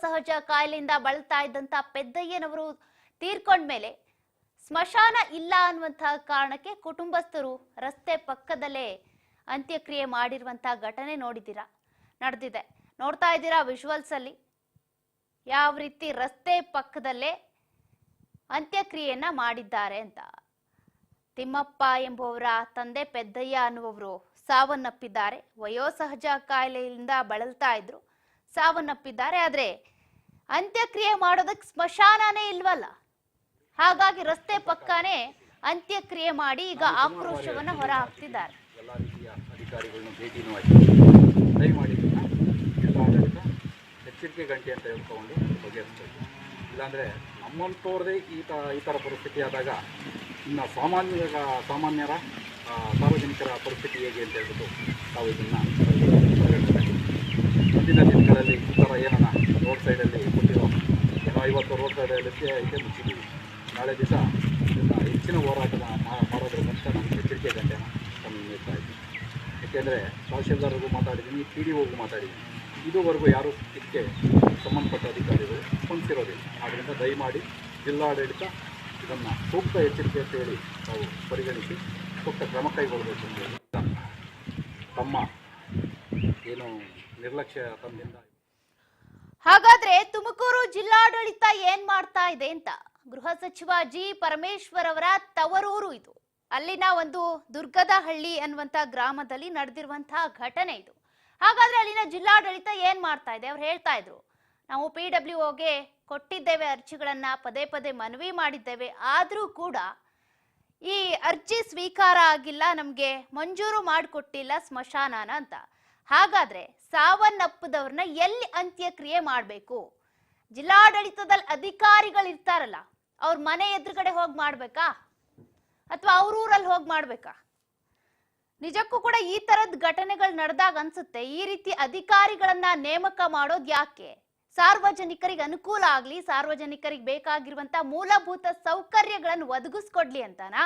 ಸಹಜ ಕಾಯಿಲೆಯಿಂದ ಬಳಲ್ತಾ ಇದ್ದಂತ ಪೆದ್ದಯ್ಯನವರು ತೀರ್ಕೊಂಡ್ಮೇಲೆ ಸ್ಮಶಾನ ಇಲ್ಲ ಅನ್ನುವಂತಹ ಕಾರಣಕ್ಕೆ ಕುಟುಂಬಸ್ಥರು ರಸ್ತೆ ಪಕ್ಕದಲ್ಲೇ ಅಂತ್ಯಕ್ರಿಯೆ ಮಾಡಿರುವಂತಹ ಘಟನೆ ನೋಡಿದ್ದೀರಾ? ನಡೆದಿದೆ. ನೋಡ್ತಾ ಇದ್ದೀರಾ ವಿಜುವಲ್ಸ್ ಅಲ್ಲಿ ಯಾವ ರೀತಿ ರಸ್ತೆ ಪಕ್ಕದಲ್ಲೇ ಅಂತ್ಯಕ್ರಿಯೆಯನ್ನ ಮಾಡಿದ್ದಾರೆ ಅಂತ. ತಿಮ್ಮಪ್ಪ ಎಂಬುವರ ತಂದೆ ಪೆದ್ದಯ್ಯ ಅನ್ನುವವರು ಸಾವನ್ನಪ್ಪಿದ್ದಾರೆ. ವಯೋಸಹಜ ಕಾಯಿಲೆಯಿಂದ ಬಳಲ್ತಾ ಇದ್ರು. ಸಾವನ್ನಪ್ಪಿದ್ದಾರೆ. ಆದರೆ ಅಂತ್ಯಕ್ರಿಯೆ ಮಾಡೋದಕ್ಕೆ ಸ್ಮಶಾನನೇ ಇಲ್ವಲ್ಲ? ಹಾಗಾಗಿ ರಸ್ತೆ ಪಕ್ಕನೇ ಅಂತ್ಯಕ್ರಿಯೆ ಮಾಡಿ ಈಗ ಆಕ್ರೋಶವನ್ನ ಹೊರ ಹಾಕ್ತಿದ್ದಾರೆ ಎಚ್ಚರಿಕೆ ಗಂಟೆ ಅಂತ ಹೇಳ್ಕೊಂಡು ಬಗೆಹರಿಸ್ಬೇಕು ಇಲ್ಲಾಂದರೆ ನಮ್ಮಂಥವ್ರದೇ ಈ ತ ಈ ಥರ ಪರಿಸ್ಥಿತಿ ಆದಾಗ ಇನ್ನು ಸಾಮಾನ್ಯ ಸಾಮಾನ್ಯರ ಸಾರ್ವಜನಿಕರ ಪರಿಸ್ಥಿತಿ ಹೇಗೆ ಅಂತ ಹೇಳ್ಬಿಟ್ಟು ನಾವು ಇದನ್ನು ಮುಂದಿನ ದಿನಗಳಲ್ಲಿ ಈ ಥರ ಏನನ್ನ ರೋಡ್ ಸೈಡಲ್ಲಿ ಕೊಟ್ಟಿರೋ ಏನೋ ಐವತ್ತು ರೋಡ್ ಸೈಡಲ್ಲಿ ಐತೆ ಮುಚ್ಚಿದ್ದೀವಿ. ನಾಳೆ ದಿವಸ ಇದನ್ನು ಹೆಚ್ಚಿನ ಹೋರಾಟನ ಮಾಡೋದ್ರ ಮೂಲಕ ನಾನು ಎಚ್ಚರಿಕೆ ಗಂಟೆನ ತಮಗೆ ನೀಡ್ತಾ ಇದ್ದೀನಿ. ಯಾಕೆಂದರೆ ತಹಶೀಲ್ದಾರ್ಗೂ ಮಾತಾಡಿದ್ದೀನಿ ಪಿ ಡಿ ಒಗೂ ಮಾತಾಡಿದ್ದೀನಿ. ಇದುವರೆಗೂ ಯಾರೂ ಇದಕ್ಕೆ ಸಂಬಂಧಪಟ್ಟ ಅಧಿಕಾರಿಗಳು ಸ್ಪಂದಿಸಿರೋದಿಲ್ಲ. ಆದ್ದರಿಂದ ದಯಮಾಡಿ ಜಿಲ್ಲಾಡಳಿತ ಇದನ್ನು ಸೂಕ್ತ ಎಚ್ಚರಿಕೆ ಅಂತ ಹೇಳಿ ನಾವು ಪರಿಗಣಿಸಿ ಸೂಕ್ತ ಕ್ರಮ ಕೈಗೊಳ್ಳಬೇಕು ಅಂತ ತಮ್ಮ ಏನು ನಿರ್ಲಕ್ಷ್ಯ ತಮ್ಮಿಂದ. ಹಾಗಾದ್ರೆ ತುಮಕೂರು ಜಿಲ್ಲಾಡಳಿತ ಏನ್ ಮಾಡ್ತಾ ಇದೆ ಅಂತ? ಗೃಹ ಸಚಿವ ಜಿ ಪರಮೇಶ್ವರ್ ಅವರ ತವರೂರು ಇದು. ಅಲ್ಲಿನ ಒಂದು ದುರ್ಗದ ಹಳ್ಳಿ ಅನ್ನುವಂತ ಗ್ರಾಮದಲ್ಲಿ ನಡೆದಿರುವಂತಹ ಘಟನೆ ಇದು. ಹಾಗಾದ್ರೆ ಅಲ್ಲಿನ ಜಿಲ್ಲಾಡಳಿತ ಏನ್ ಮಾಡ್ತಾ ಇದೆ? ಅವ್ರು ಹೇಳ್ತಾ ಇದ್ರು, ನಾವು ಪಿ ಡಬ್ಲ್ಯೂ ಓಗೆ ಕೊಟ್ಟಿದ್ದೇವೆ ಅರ್ಜಿಗಳನ್ನ, ಪದೇ ಪದೇ ಮನವಿ ಮಾಡಿದ್ದೇವೆ. ಆದ್ರೂ ಕೂಡ ಈ ಅರ್ಜಿ ಸ್ವೀಕಾರ ಆಗಿಲ್ಲ, ನಮಗೆ ಮಂಜೂರು ಮಾಡಿಕೊಟ್ಟಿಲ್ಲ ಸ್ಮಶಾನನ ಅಂತ. ಹಾಗಾದ್ರೆ ಸಾವನ್ನಪ್ಪದವ್ರನ್ನ ಎಲ್ಲಿ ಅಂತ್ಯಕ್ರಿಯೆ ಮಾಡಬೇಕು? ಜಿಲ್ಲಾಡಳಿತದಲ್ಲಿ ಅಧಿಕಾರಿಗಳು ಇರ್ತಾರಲ್ಲ ಅವ್ರ ಮನೆ ಎದುರುಗಡೆ ಹೋಗಿ ಮಾಡ್ಬೇಕಾ? ಅಥವಾ ಅವ್ರ ಊರಲ್ಲಿ ಹೋಗಿ ಮಾಡ್ಬೇಕಾ? ನಿಜಕ್ಕೂ ಕೂಡ ಈ ತರದ ಘಟನೆಗಳು ನಡೆದಾಗ ಅನ್ಸುತ್ತೆ. ಈ ರೀತಿ ಅಧಿಕಾರಿಗಳನ್ನ ನೇಮಕ ಮಾಡೋದು ಯಾಕೆ? ಸಾರ್ವಜನಿಕರಿಗೆ ಅನುಕೂಲ ಆಗ್ಲಿ, ಸಾರ್ವಜನಿಕರಿಗೆ ಬೇಕಾಗಿರುವಂತ ಮೂಲಭೂತ ಸೌಕರ್ಯಗಳನ್ನು ಒದಗಿಸ್ಕೊಡ್ಲಿ ಅಂತಾನಾ?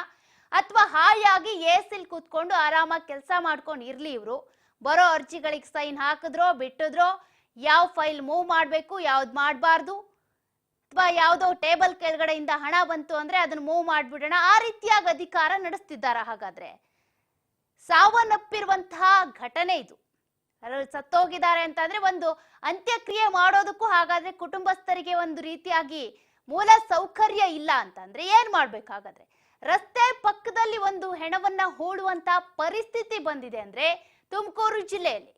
ಅಥವಾ ಹಾಯಾಗಿ ಎಸಿಲ್ ಕೂತ್ಕೊಂಡು ಆರಾಮಾಗಿ ಕೆಲಸ ಮಾಡ್ಕೊಂಡು ಇರ್ಲಿ ಇವರು? ಬರೋ ಅರ್ಜಿಗಳಿಗೆ ಸೈನ್ ಹಾಕಿದ್ರೋ, ಬಿಟ್ಟಿದ್ರೋ, ಯಾವ ಫೈಲ್ ಮೂವ್ ಮಾಡಬೇಕು, ಯಾವ್ದು ಮಾಡಬಾರ್ದು, ಅಥವಾ ಯಾವುದೋ ಟೇಬಲ್ ಕೆಳಗಡೆಯಿಂದ ಹಣ ಬಂತು ಅಂದ್ರೆ ಅದನ್ನ ಮೂವ್ ಮಾಡಿಬಿಡೋಣ, ಆ ರೀತಿಯಾಗಿ ಅಧಿಕಾರ ನಡೆಸ್ತಿದ್ದಾರೆ ಹಾಗಾದ್ರೆ? ಸಾವನ್ನಪ್ಪಿರುವಂತಹ ಘಟನೆ ಇದು. ಸತ್ತೋಗಿದ್ದಾರೆ ಅಂತಂದ್ರೆ ಒಂದು ಅಂತ್ಯಕ್ರಿಯೆ ಮಾಡೋದಕ್ಕೂ ಹಾಗಾದ್ರೆ ಕುಟುಂಬಸ್ಥರಿಗೆ ಒಂದು ರೀತಿಯಾಗಿ ಮೂಲ ಸೌಕರ್ಯ ಇಲ್ಲ ಅಂತಂದ್ರೆ ಏನ್ ಮಾಡ್ಬೇಕು ಹಾಗಾದ್ರೆ ರಸ್ತೆ ಪಕ್ಕದಲ್ಲಿ ಒಂದು ಹೆಣವನ್ನ ಹೂಡುವಂತ ಪರಿಸ್ಥಿತಿ ಬಂದಿದೆ ಅಂದ್ರೆ ತುಮಕೂರು ಜಿಲ್ಲೆಯಲ್ಲಿ.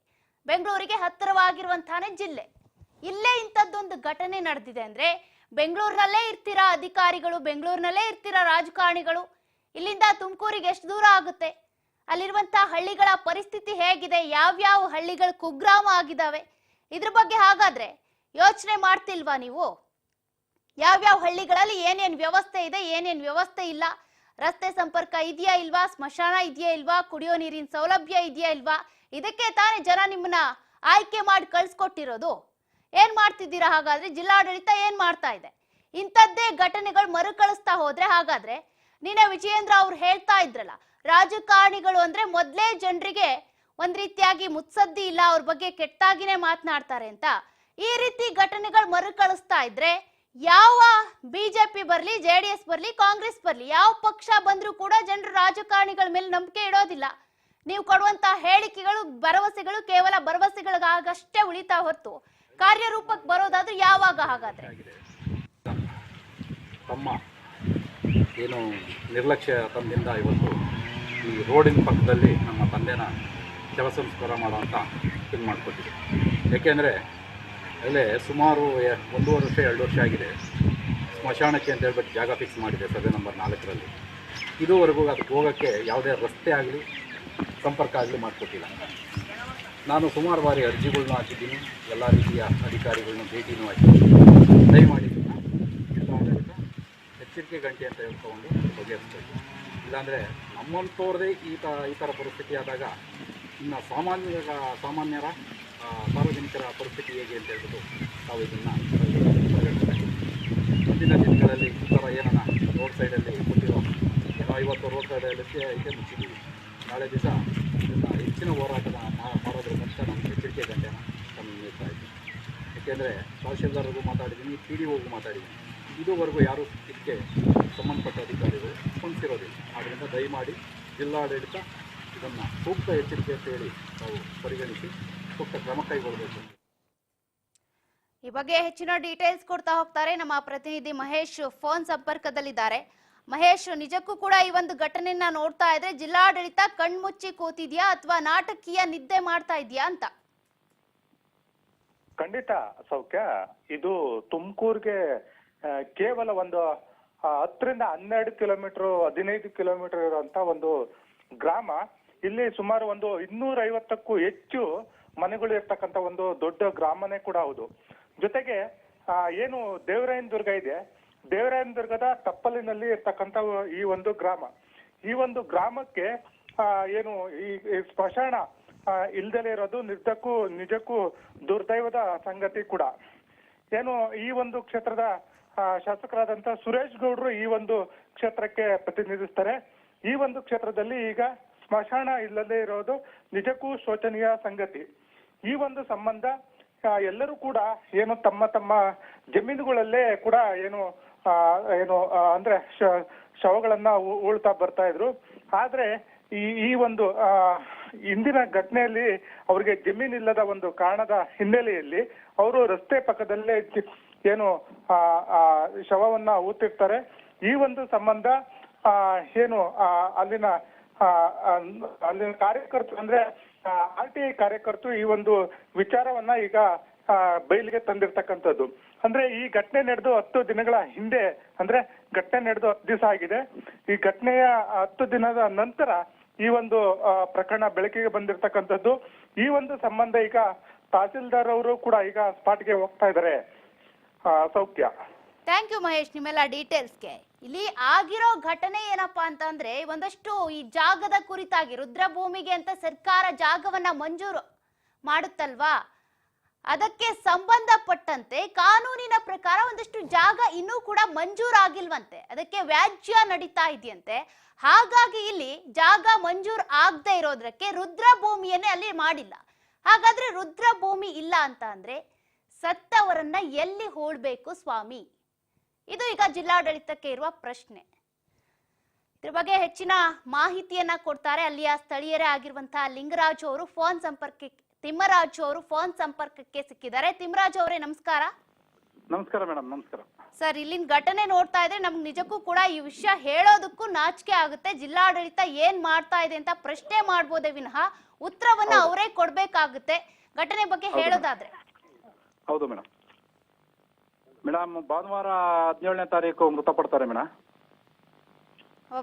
ಬೆಂಗಳೂರಿಗೆ ಹತ್ತಿರವಾಗಿರುವಂತಹ ಜಿಲ್ಲೆ. ಇಲ್ಲೇ ಇಂಥದ್ದೊಂದು ಘಟನೆ ನಡೆದಿದೆ ಅಂದ್ರೆ ಬೆಂಗಳೂರಿನಲ್ಲೇ ಇರ್ತೀರಾ ಅಧಿಕಾರಿಗಳು, ಬೆಂಗಳೂರಿನಲ್ಲೇ ಇರ್ತೀರಾ ರಾಜಕಾರಣಿಗಳು? ಇಲ್ಲಿಂದ ತುಮಕೂರಿಗೆ ಎಷ್ಟು ದೂರ ಆಗುತ್ತೆ? ಅಲ್ಲಿರುವಂತಹ ಹಳ್ಳಿಗಳ ಪರಿಸ್ಥಿತಿ ಹೇಗಿದೆ? ಯಾವ್ಯಾವ ಹಳ್ಳಿಗಳು ಕುಗ್ರಾಮ ಆಗಿದಾವೆ ಇದ್ರ ಬಗ್ಗೆ ಹಾಗಾದ್ರೆ ಯೋಚನೆ ಮಾಡ್ತಿಲ್ವಾ ನೀವು? ಯಾವ್ಯಾವ ಹಳ್ಳಿಗಳಲ್ಲಿ ಏನೇನ್ ವ್ಯವಸ್ಥೆ ಇದೆ, ಏನೇನ್ ವ್ಯವಸ್ಥೆ ಇಲ್ಲ? ರಸ್ತೆ ಸಂಪರ್ಕ ಇದೆಯಾ ಇಲ್ವಾ? ಸ್ಮಶಾನ ಇದೆಯಾ ಇಲ್ವಾ? ಕುಡಿಯೋ ನೀರಿನ ಸೌಲಭ್ಯ ಇದೆಯಾ ಇಲ್ವಾ? ಇದಕ್ಕೆ ತಾನೇ ಜನ ನಿಮ್ಮನ್ನ ಆಯ್ಕೆ ಮಾಡಿ ಕಳ್ಸಿಕೊಟ್ಟಿರೋದು. ಏನ್ ಮಾಡ್ತಿದ್ದೀರಾ ಹಾಗಾದ್ರೆ? ಜಿಲ್ಲಾಡಳಿತ ಏನ್ ಮಾಡ್ತಾ ಇದೆ? ಇಂಥದ್ದೇ ಘಟನೆಗಳು ಮರುಕಳಿಸ್ತಾ ಹೋದ್ರೆ ಹಾಗಾದ್ರೆ ನಿನ್ನೆ ವಿಜಯೇಂದ್ರ ಅವ್ರು ಹೇಳ್ತಾ ಇದ್ರಲ್ಲ, ರಾಜಕಾರಣಿಗಳು ಅಂದ್ರೆ ಮೊದ್ಲೇ ಜನರಿಗೆ ಒಂದ್ ರೀತಿಯಾಗಿ ಮುತ್ಸದ್ದಿ ಇಲ್ಲ, ಅವ್ರ ಬಗ್ಗೆ ಕೆಟ್ಟಾಗಿನೇ ಮಾತನಾಡ್ತಾರೆ ಅಂತ. ಈ ರೀತಿ ಘಟನೆಗಳು ಮರುಕಳಿಸ್ತಾ ಇದ್ರೆ ಯಾವ ಬಿಜೆಪಿ ಬರ್ಲಿ ಜೆ ಡಿ ಎಸ್ ಬರ್ಲಿ, ಕಾಂಗ್ರೆಸ್ ಬರ್ಲಿ, ಯಾವ ಪಕ್ಷ ಬಂದರೂ ಕೂಡ ಜನರು ರಾಜಕಾರಣಿಗಳ ಮೇಲೆ ನಂಬಿಕೆ ಇಡೋದಿಲ್ಲ. ನೀವು ಕೊಡುವಂತ ಹೇಳಿಕೆಗಳು, ಭರವಸೆಗಳು ಕೇವಲ ಭರವಸೆಗಳಿಗಾಗಷ್ಟೇ ಉಳಿತಾ ಹೊತ್ತು. ಕಾರ್ಯರೂಪಕ್ಕೆ ಬರೋದಾದ್ರೂ ಯಾವಾಗ ಹಾಗಾದ್ರೆ? ತಮ್ಮ ಏನು ನಿರ್ಲಕ್ಷ್ಯ ತಮ್ಮಿಂದ ಇವತ್ತು ಈ ರೋಡಿನ ಪಕ್ಕದಲ್ಲಿ ನಮ್ಮ ತಂದೆನ ಶವ ಸಂಸ್ಕಾರ ಮಾಡೋಂಥ ಇದು ಮಾಡಿಕೊಟ್ಟಿದೆ ಏಕೆಂದರೆ ಅಲ್ಲೇ ಸುಮಾರು ಒಂದೂವರೆ ವರ್ಷ, ಎರಡು ವರ್ಷ ಆಗಿದೆ. ಸ್ಮಶಾನಕ್ಕೆ ಅಂತ ಹೇಳ್ಬಿಟ್ಟು ಜಾಗ ಫಿಕ್ಸ್ ಮಾಡಿದೆ ಸರ್ವೆ ನಂಬರ್ ನಾಲ್ಕರಲ್ಲಿ. ಇದುವರೆಗೂ ಅದಕ್ಕೆ ಹೋಗೋಕ್ಕೆ ಯಾವುದೇ ರಸ್ತೆ ಆಗಲಿ, ಸಂಪರ್ಕ ಆಗಲಿ ಮಾಡಿಕೊಟ್ಟಿಲ್ಲ. ನಾನು ಸುಮಾರು ಬಾರಿ ಅರ್ಜಿಗಳನ್ನ ಹಾಕಿದ್ದೀನಿ, ಎಲ್ಲ ರೀತಿಯ ಅಧಿಕಾರಿಗಳನ್ನ ಭೇಟಿನೂ ಹಾಕಿದ್ದೀನಿ. ದಯಮಾಡಿ ಎಚ್ಚರಿಕೆ ಗಂಟೆ ಅಂತ ಹೇಳ್ಕೊಂಡು ಬಗೆಹರಿಸ್ಬೇಕು. ಇಲ್ಲಾಂದರೆ ನಮ್ಮಂಥವ್ರದೇ ಈ ಥರ ಈ ಥರ ಪರಿಸ್ಥಿತಿ ಆದಾಗ ಇನ್ನು ಸಾಮಾನ್ಯ ಸಾಮಾನ್ಯರ ಸಾರ್ವಜನಿಕರ ಪರಿಸ್ಥಿತಿ ಹೇಗೆ ಅಂತ ಹೇಳ್ಬಿಟ್ಟು ನಾವು ಇದನ್ನು ಮುಂದಿನ ದಿನಗಳಲ್ಲಿ ಈ ಥರ ಏನನ್ನ ರೋಡ್ ಸೈಡಲ್ಲಿ ಕೊಟ್ಟಿರೋ ಏನೋ ಐವತ್ತು ರೋಡ್ ಸೈಡಲ್ಲಿ ಇದೆ ಮುಚ್ಚಿದ್ದೀವಿ. ನಾಳೆ ದಿವಸ ಇದನ್ನು ಹೆಚ್ಚಿನ ಹೋರಾಟನ ಮಾಡೋದ್ರ ಅಂತ ನಾನು ಎಚ್ಚರಿಕೆ ಗಂಟೆನ ತಮ್ಮ ನೀಡ್ತಾ ಇದ್ದೀನಿ. ಯಾಕೆಂದರೆ ತಹಶೀಲ್ದಾರ್ಗೂ ಮಾತಾಡಿದ್ದೀನಿ, ಪಿ ಡಿ ಒಗೂ ಮಾತಾಡಿದ್ದೀನಿ. ಇದುವರೆಗೂ ಯಾರೂ ಇದಕ್ಕೆ ಸಂಬಂಧಪಟ್ಟ ಅಧಿಕಾರಿಗಳು ಸ್ಪಂದಿಸಿರೋದಿಲ್ಲ. ಆದ್ದರಿಂದ ದಯಮಾಡಿ ಜಿಲ್ಲಾಡಳಿತ ಇದನ್ನು ಸೂಕ್ತ ಎಚ್ಚರಿಕೆ ಅಂತ ಹೇಳಿ ನಾವು ಪರಿಗಣಿಸಿ ಸೂಕ್ತ ಕ್ರಮ ಕೈಗೊಳ್ಳಬೇಕು. ಈ ಬಗ್ಗೆ ಹೆಚ್ಚಿನ ಡೀಟೇಲ್ಸ್ ಕೊಡ್ತಾ ಹೋಗ್ತಾರೆ ನಮ್ಮ ಪ್ರತಿನಿಧಿ ಮಹೇಶ್ ಫೋನ್ ಸಂಪರ್ಕದಲ್ಲಿದ್ದಾರೆ. ಮಹೇಶ್ ನಿಜಕ್ಕೂ ಕೂಡ ಈ ಒಂದು ಘಟನೆಯನ್ನ ನೋಡ್ತಾ ಇದ್ರೆ ಜಿಲ್ಲಾಡಳಿತ ಕಣ್ಮುಚ್ಚಿ ಕೂತಿದ್ಯಾ ಅಥವಾ ನಾಟಕೀಯ ನಿದ್ದೆ ಮಾಡ್ತಾ ಇದೆಯಾ ಅಂತ? ಖಂಡಿತ ಸೌಖ್ಯ. ಇದು ತುಮಕೂರ್ಗೆ ಕೇವಲ ಒಂದು ಹತ್ತರಿಂದ ಹನ್ನೆರಡು ಕಿಲೋಮೀಟರ್ ಹದಿನೈದು ಕಿಲೋಮೀಟರ್ ಇರುವಂತ ಒಂದು ಗ್ರಾಮ. ಇಲ್ಲಿ ಸುಮಾರು ಒಂದು ಇನ್ನೂರ ಐವತ್ತಕ್ಕೂ ಹೆಚ್ಚು ಮನೆಗಳು ಇರ್ತಕ್ಕಂತ ಒಂದು ದೊಡ್ಡ ಗ್ರಾಮನೇ ಕೂಡ ಹೌದು. ಜೊತೆಗೆ ಏನು ದೇವರಾಯನ ದುರ್ಗ ಇದೆ. ದೇವರಾಯನ ದುರ್ಗದ ತಪ್ಪಲಿನಲ್ಲಿ ಇರ್ತಕ್ಕಂತ ಈ ಒಂದು ಗ್ರಾಮ. ಈ ಒಂದು ಗ್ರಾಮಕ್ಕೆ ಏನು ಈ ಸ್ಮಶಾನ ಇಲ್ದಲೇ ಇರೋದು ನಿಜಕ್ಕೂ ನಿಜಕ್ಕೂ ದುರ್ದೈವದ ಸಂಗತಿ ಕೂಡ. ಏನು ಈ ಒಂದು ಕ್ಷೇತ್ರದ ಶಾಸಕರಾದಂತ ಸುರೇಶ್ ಗೌಡ್ರು ಈ ಒಂದು ಕ್ಷೇತ್ರಕ್ಕೆ ಪ್ರತಿನಿಧಿಸ್ತಾರೆ. ಈ ಒಂದು ಕ್ಷೇತ್ರದಲ್ಲಿ ಈಗ ಸ್ಮಶಾನ ಇಲ್ಲದೆ ಇರೋದು ನಿಜಕ್ಕೂ ಶೋಚನೀಯ ಸಂಗತಿ. ಈ ಒಂದು ಸಂಬಂಧ ಎಲ್ಲರೂ ಕೂಡ ಏನು ತಮ್ಮ ತಮ್ಮ ಜಮೀನುಗಳಲ್ಲೇ ಕೂಡ ಏನು ಏನು ಅಂದ್ರೆ ಶವಗಳನ್ನ ಉಳ್ತಾ ಬರ್ತಾ ಇದ್ರು. ಆದ್ರೆ ಈ ಈ ಒಂದು ಇಂದಿನ ಘಟನೆಯಲ್ಲಿ ಅವ್ರಿಗೆ ಜಮೀನಿಲ್ಲದ ಒಂದು ಕಾರಣದ ಹಿನ್ನೆಲೆಯಲ್ಲಿ ಅವರು ರಸ್ತೆ ಪಕ್ಕದಲ್ಲೇ ಏನು, ಆ ಶವವನ್ನ ಊತಿರ್ತಾರೆ ಈ ಒಂದು ಸಂಬಂಧ ಏನು ಅಲ್ಲಿನ ಅಲ್ಲಿನ ಕಾರ್ಯಕರ್ತರು ಅಂದ್ರೆ ಆರ್ ಟಿ ಐ ಕಾರ್ಯಕರ್ತರು ಈ ಒಂದು ವಿಚಾರವನ್ನ ಈಗ ಬಯಲಿಗೆ ತಂದಿರ್ತಕ್ಕಂಥದ್ದು. ಅಂದ್ರೆ ಈ ಘಟನೆ ನಡೆದು ಹತ್ತು ದಿನಗಳ ಹಿಂದೆ, ಅಂದ್ರೆ ಘಟನೆ ನಡೆದು ಹತ್ತು ದಿವಸ ಆಗಿದೆ. ಈ ಘಟನೆಯ ಹತ್ತು ದಿನದ ನಂತರ ಈ ಒಂದು ಪ್ರಕರಣ ಬೆಳಕಿಗೆ ಬಂದಿರತಕ್ಕಂಥದ್ದು. ಈ ಒಂದು ಸಂಬಂಧ ಈಗ ತಹಸೀಲ್ದಾರ್ ಅವರು ಕೂಡ ಈಗ ಸ್ಪಾಟ್ಗೆ ಹೋಗ್ತಾ ಇದ್ದಾರೆ ಸೌಖ್ಯ. ಥ್ಯಾಂಕ್ ಯು ಮಹೇಶ್ ನಿಮ್ಮೆಲ್ಲ ಡೀಟೇಲ್ಸ್ಗೆ. ಇಲ್ಲಿ ಆಗಿರೋ ಘಟನೆ ಏನಪ್ಪಾ ಅಂತಂದ್ರೆ ಒಂದಷ್ಟು ಈ ಜಾಗದ ಕುರಿತಾಗಿ ರುದ್ರಭೂಮಿಗೆ ಅಂತ ಸರ್ಕಾರ ಜಾಗವನ್ನ ಮಂಜೂರು ಮಾಡುತ್ತಲ್ವಾ? ಅದಕ್ಕೆ ಸಂಬಂಧಪಟ್ಟಂತೆ ಕಾನೂನಿನ ಪ್ರಕಾರ ಒಂದಷ್ಟು ಜಾಗ ಇನ್ನೂ ಕೂಡ ಮಂಜೂರಾಗಿಲ್ವಂತೆ. ಅದಕ್ಕೆ ವ್ಯಾಜ್ಯ ನಡೀತಾ ಇದೆಯಂತೆ. ಹಾಗಾಗಿ ಇಲ್ಲಿ ಜಾಗ ಮಂಜೂರ್ ಆಗದೆ ಇರೋದಕ್ಕೆ ರುದ್ರಭೂಮಿಯನ್ನೇ ಅಲ್ಲಿ ಮಾಡಿಲ್ಲ. ಹಾಗಾದ್ರೆ ರುದ್ರಭೂಮಿ ಇಲ್ಲ ಅಂತ ಅಂದ್ರೆ ಸತ್ತವರನ್ನ ಎಲ್ಲಿ ಹೋಳ್ಬೇಕು ಸ್ವಾಮಿ? ಇದು ಈಗ ಜಿಲ್ಲಾಡಳಿತಕ್ಕೆ ಇರುವ ಪ್ರಶ್ನೆ. ಇದ್ರ ಬಗ್ಗೆ ಹೆಚ್ಚಿನ ಮಾಹಿತಿಯನ್ನ ಕೊಡ್ತಾರೆ ಅಲ್ಲಿಯ ಸ್ಥಳೀಯರೇ ಆಗಿರುವಂತಹ ಲಿಂಗರಾಜು ಅವರು. ಫೋನ್ ಸಂಪರ್ಕಕ್ಕೆ ತಿಮ್ಮರಾಜು ಅವರು ಫೋನ್ ಸಂಪರ್ಕಕ್ಕೆ ಸಿಕ್ಕಿದ್ದಾರೆ. ತಿಮ್ಮರಾಜು ಅವರೇ ನಮಸ್ಕಾರ. ನಮಸ್ಕಾರ ಮೇಡಮ್ ನಮಸ್ಕಾರ. ಸರ್ ಇಲ್ಲಿನ ಘಟನೆ ನೋಡ್ತಾ ಇದ್ರೆ ನಮ್ಗೆ ನಿಜಕ್ಕೂ ಕೂಡ ಈ ವಿಷಯ ಹೇಳೋದಕ್ಕೂ ನಾಚಿಕೆ ಆಗುತ್ತೆ. ಜಿಲ್ಲಾಡಳಿತ ಏನ್ ಮಾಡ್ತಾ ಇದೆ ಅಂತ ಪ್ರಶ್ನೆ ಮಾಡ್ಬೋದೇ ವಿನಃ ಉತ್ತರವನ್ನ ಅವರೇ ಕೊಡ್ಬೇಕಾಗುತ್ತೆ. ಘಟನೆ ಬಗ್ಗೆ ಹೇಳೋದಾದ್ರೆ. ಹೌದು ಮೇಡಮ್ ಮೇಡಮ್ ಭಾನುವಾರ ಹದಿನೇಳನೇ ತಾರೀಕು ಮೃತಪಡ್ತಾರೆ ಮೇಡಮ್.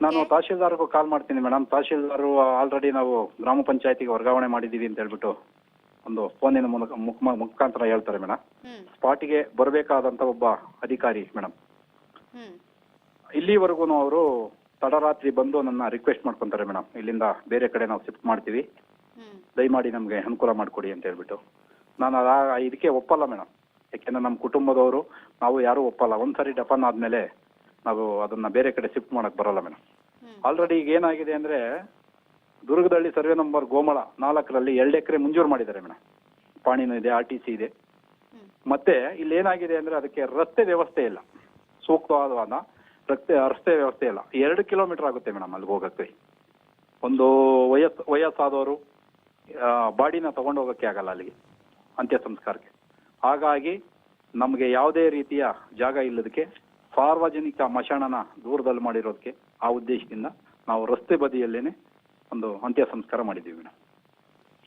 ನಾನು ತಹಶೀಲ್ದಾರ್ಗೂ ಕಾಲ್ ಮಾಡ್ತೀನಿ ಮೇಡಮ್. ತಹಶೀಲ್ದಾರು ಆಲ್ರೆಡಿ ನಾವು ಗ್ರಾಮ ಪಂಚಾಯತಿಗೆ ವರ್ಗಾವಣೆ ಮಾಡಿದ್ದೀವಿ ಅಂತ ಹೇಳ್ಬಿಟ್ಟು ಒಂದು ಫೋನಿನ ಮೂಲಕ ಮುಖ ಮುಖಾಂತರ ಹೇಳ್ತಾರೆ ಮೇಡಮ್. ಸ್ಪಾಟಿಗೆ ಬರಬೇಕಾದಂತ ಒಬ್ಬ ಅಧಿಕಾರಿ ಮೇಡಮ್. ಇಲ್ಲಿವರೆಗೂ ಅವರು ತಡರಾತ್ರಿ ಬಂದು ನನ್ನ ರಿಕ್ವೆಸ್ಟ್ ಮಾಡ್ಕೊಂತಾರೆ ಮೇಡಮ್. ಇಲ್ಲಿಂದ ಬೇರೆ ಕಡೆ ನಾವು ಶಿಫ್ಟ್ ಮಾಡ್ತೀವಿ. ದಯಮಾಡಿ ನಮಗೆ ಅನುಕೂಲ ಮಾಡಿಕೊಡಿ ಅಂತ ಹೇಳ್ಬಿಟ್ಟು. ನಾನು ಇದಕ್ಕೆ ಒಪ್ಪಲ್ಲ ಮೇಡಮ್. ಯಾಕೆಂದ್ರೆ ನಮ್ಮ ಕುಟುಂಬದವರು ನಾವು ಯಾರೂ ಒಪ್ಪಲ್ಲ. ಒಂದ್ಸರಿ ಡಫನ್ ಆದ್ಮೇಲೆ ನಾವು ಅದನ್ನ ಬೇರೆ ಕಡೆ ಶಿಫ್ಟ್ ಮಾಡಕ್ ಬರಲ್ಲ ಮೇಡಮ್ ಆಲ್ರೆಡಿ ಈಗ ಏನಾಗಿದೆ ಅಂದ್ರೆ ದುರ್ಗದಳ್ಳಿ ಸರ್ವೆ ನಂಬರ್ ಗೋಮಳ ನಾಲ್ಕರಲ್ಲಿ ಎರಡು ಎಕರೆ ಮಂಜೂರು ಮಾಡಿದ್ದಾರೆ ಮೇಡಮ್ ಪಾಣಿನೂ ಇದೆ ಆರ್ ಟಿ ಸಿ ಇದೆ. ಮತ್ತೆ ಇಲ್ಲಿ ಏನಾಗಿದೆ ಅಂದ್ರೆ ಅದಕ್ಕೆ ರಸ್ತೆ ವ್ಯವಸ್ಥೆ ಇಲ್ಲ. ಸೂಕ್ತವಾದ ರಸ್ತೆ ರಸ್ತೆ ವ್ಯವಸ್ಥೆ ಇಲ್ಲ. ಎರಡು ಕಿಲೋಮೀಟರ್ ಆಗುತ್ತೆ ಮೇಡಮ್ ಅಲ್ಲಿ ಹೋಗಕ್ಕೆ. ಒಂದು ವಯಸ್ಸು ವಯಸ್ಸಾದವರು ಬಾಡಿನ ತಗೊಂಡು ಹೋಗಕ್ಕೆ ಆಗಲ್ಲ ಅಲ್ಲಿಗೆ ಅಂತ್ಯ ಸಂಸ್ಕಾರಕ್ಕೆ. ಹಾಗಾಗಿ ನಮಗೆ ಯಾವುದೇ ರೀತಿಯ ಜಾಗ ಇಲ್ಲದಕ್ಕೆ ಸಾರ್ವಜನಿಕ ಮಶಾಣನ ದೂರದಲ್ಲಿ ಮಾಡಿರೋದಕ್ಕೆ ಆ ಉದ್ದೇಶದಿಂದ ನಾವು ರಸ್ತೆ ಬದಿಯಲ್ಲೇನೆ ಒಂದು ಅಂತ್ಯ ಸಂಸ್ಕಾರ ಮಾಡಿದ್ದೀವಿ ಮೇಡಮ್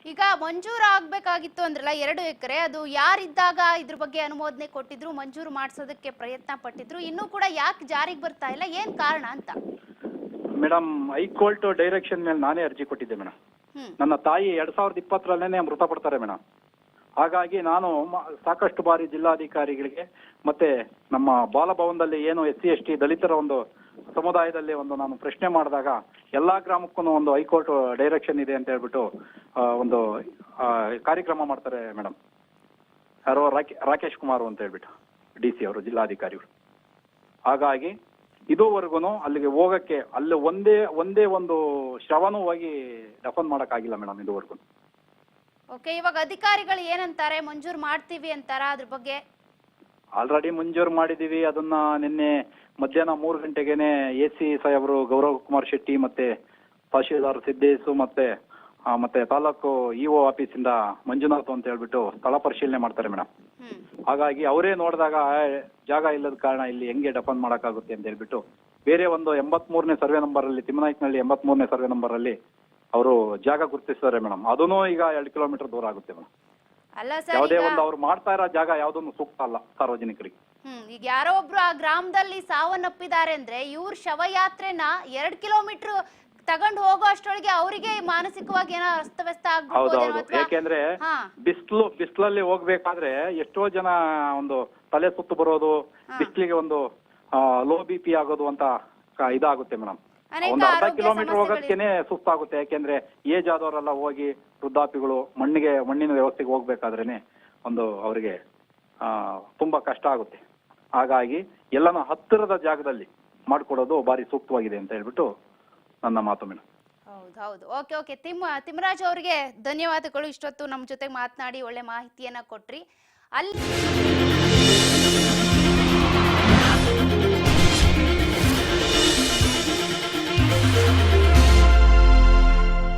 ಈಗ ಮಂಜೂರು ಆಗ್ಬೇಕಾಗಿತ್ತು ಅಂದ್ರಲ್ಲ ಎರಡು ಎಕರೆ ಅದು ಯಾರಿದ್ದಾಗ ಇದ್ರ ಬಗ್ಗೆ ಅನುಮೋದನೆ ಕೊಟ್ಟಿದ್ರು ಮಂಜೂರು ಮಾಡಿಸೋದಕ್ಕೆ ಪ್ರಯತ್ನ ಪಟ್ಟಿದ್ರು ಇನ್ನೂ ಕೂಡ ಯಾಕೆ ಜಾರಿಗೆ ಬರ್ತಾ ಇಲ್ಲ ಏನ್ ಕಾರಣ ಅಂತ? ಮೇಡಮ್ ಹೈಕೋರ್ಟ್ ಡೈರೆಕ್ಷನ್ ಮೇಲೆ ನಾನೇ ಅರ್ಜಿ ಕೊಟ್ಟಿದ್ದೆ ಮೇಡಮ್ ನನ್ನ ತಾಯಿ ಎರಡ್ ಸಾವಿರದ ಇಪ್ಪತ್ತರಲ್ಲೇನೆ ಮೃತಪಡ್ತಾರೆ ಮೇಡಮ್ ಹಾಗಾಗಿ ನಾನು ಸಾಕಷ್ಟು ಬಾರಿ ಜಿಲ್ಲಾಧಿಕಾರಿಗಳಿಗೆ ಮತ್ತೆ ನಮ್ಮ ಬಾಲಭವನದಲ್ಲಿ ಏನು ಎಸ್ ಸಿ, ಎಸ್ ಟಿ, ದಲಿತರ ಒಂದು ಸಮುದಾಯದಲ್ಲಿ ಒಂದು ನಾನು ಪ್ರಶ್ನೆ ಮಾಡಿದಾಗ ಎಲ್ಲಾ ಗ್ರಾಮಕ್ಕೂ ಒಂದು ಹೈಕೋರ್ಟ್ ಡೈರೆಕ್ಷನ್ ಇದೆ ಅಂತ ಹೇಳ್ಬಿಟ್ಟು ಒಂದು ಕಾರ್ಯಕ್ರಮ ಮಾಡ್ತಾರೆ ಮೇಡಮ್ ಯಾರೋ ರಾಕೇ- ರಾಕೇಶ್ ಕುಮಾರ್ ಅಂತ ಹೇಳ್ಬಿಟ್ಟು ಡಿ ಸಿ ಅವರು, ಜಿಲ್ಲಾಧಿಕಾರಿಗಳು. ಹಾಗಾಗಿ ಇದುವರೆಗೂ ಅಲ್ಲಿಗೆ ಹೋಗಕ್ಕೆ, ಅಲ್ಲಿ ಒಂದೇ ಒಂದೇ ಒಂದು ಶವನೂ ಹೋಗಿ ಡಫನ್ ಮಾಡೋಕ್ಕಾಗಿಲ್ಲ ಮೇಡಮ್ ಇದುವರೆಗೂ ಓಕೆ ಇವಾಗ ಅಧಿಕಾರಿಗಳು ಏನಂತಾರೆ? ಮಂಜೂರು ಮಾಡ್ತೀವಿ ಅಂತಾರ ಅದ್ರ ಬಗ್ಗೆ? ಆಲ್ರೆಡಿ ಮಂಜೂರು ಮಾಡಿದೀವಿ. ಅದನ್ನ ನಿನ್ನೆ ಮಧ್ಯಾಹ್ನ ಮೂರು ಗಂಟೆಗೆನೆ ಎ ಸಿ ಸಾಹೇಬರು ಗೌರವ್ ಕುಮಾರ್ ಶೆಟ್ಟಿ ಮತ್ತೆ ತಹಶೀಲ್ದಾರ್ ಸಿದ್ದೇಶು ಮತ್ತೆ ಆ, ಮತ್ತೆ ತಾಲೂಕು ಇಒ ಆಫೀಸಿಂದ ಮಂಜುನಾಥ್ ಅಂತ ಹೇಳ್ಬಿಟ್ಟು ಸ್ಥಳ ಪರಿಶೀಲನೆ ಮಾಡ್ತಾರೆ ಮೇಡಮ್. ಹಾಗಾಗಿ ಅವರೇ ನೋಡಿದಾಗ ಜಾಗ ಇಲ್ಲದ ಕಾರಣ ಇಲ್ಲಿ ಹೆಂಗೆ ಡಫನ್ ಮಾಡೋಕ್ಕಾಗುತ್ತೆ ಅಂತ ಹೇಳ್ಬಿಟ್ಟು ಬೇರೆ ಒಂದು ಎಂಬತ್ಮೂರನೇ ಸರ್ವೆ ನಂಬರ್ ಅಲ್ಲಿ ತಿಮ್ಮನಾಯ್ಕನಹಳ್ಳಿ ಎಂಬತ್ಮೂರನೇ ಸರ್ವೆ ನಂಬರ್ ಅಲ್ಲಿ ಅವರು ಜಾಗ ಗುರುತಿಸ್ತಾರೆ ಮೇಡಮ್. ಅದೂ ಈಗ ಎರಡು ಕಿಲೋಮೀಟರ್ ದೂರ ಆಗುತ್ತೆ ಮೇಡಮ್. ಅಲ್ಲ ಸರ್ ಯಾವುದೇ ಈಗ ಒಂದು ಅವ್ರು ಮಾಡ್ತಾ ಇರೋ ಜಾಗ ಯಾವ್ದೊಂದು ಸೂಕ್ತ ಅಲ್ಲ ಸಾರ್ವಜನಿಕರಿಗೆ. ಹ್ಮ್ ಈಗ ಯಾರೋ ಒಬ್ರು ಆ ಗ್ರಾಮದಲ್ಲಿ ಸಾವನ್ನಪ್ಪಿದ್ದಾರೆ ಅಂದ್ರೆ ಇವ್ರ ಶವಯಾತ್ರೆನ ಎರಡ್ ಕಿಲೋಮೀಟರ್ ತಗೊಂಡ್ ಹೋಗೋ ಅಷ್ಟೊಳಗೆ ಅವರಿಗೆ ಮಾನಸಿಕವಾಗಿ ಏನೋ ಅಸ್ತವ್ಯಸ್ತ ಆಗ್ಬಿಡ್ಬೋದೇನೋ ಹೌದೌದು. ಅಥವಾ? ಯಾಕೆಂದ್ರೆ ಹಾ. ಬಿಸಿಲು ಬಿಸಿಲಲ್ಲಿ ಹೋಗ್ಬೇಕಾದ್ರೆ ಎಷ್ಟೋ ಜನ ಒಂದು ತಲೆ ಸುತ್ತು ಬರೋದು ಬಿಸಿಲಿಗೆ ಒಂದು ಲೋ ಬಿ ಪಿ ಆಗೋದು ಅಂತ ಕ- ಇದಾಗುತ್ತೆ ಮೇಡಮ್. ಒಂದು ಅರ್ಧ ಕಿಲೋಮೀಟರ್. ಹೋಗೋದಕ್ಕೇನೆ ಸುಸ್ತಾಗುತ್ತೆ. ಯಾಕೆಂದ್ರೆ ಏಜ್ ಆದವರೆಲ್ಲ ಹೋಗಿ ವೃದ್ಧಾಪಿಗಳು ಮಣ್ಣಿಗೆ ಮಣ್ಣಿನ ವ್ಯವಸ್ಥೆಗೆ ಹೋಗ್ಬೇಕಾದ್ರೇನೆ ಒಂದು ಅವರಿಗೆ ತುಂಬಾ ಕಷ್ಟ ಆಗುತ್ತೆ. ಹಾಗಾಗಿ ಎಲ್ಲನೂ ಹತ್ತಿರದ ಜಾಗದಲ್ಲಿ ಮಾಡ್ಕೊಡೋದು ಬಾರಿ ಸೂಕ್ತವಾಗಿದೆ ಅಂತ ಹೇಳ್ಬಿಟ್ಟು ನನ್ನ ಮಾತು ಮೇಡಮ್ ಹೌದು ಹೌದು. Okay okay. ತಿಮ್ಮ ತಿಮ್ಮರಾಜ್ ಅವರಿಗೆ ಧನ್ಯವಾದಗಳು. ಇಷ್ಟೊತ್ತು ನಮ್ಮ ಜೊತೆ ಮಾತನಾಡಿ ಒಳ್ಳೆ ಮಾಹಿತಿಯನ್ನ ಕೊಟ್ರಿ. ಅಲ್ಲಿ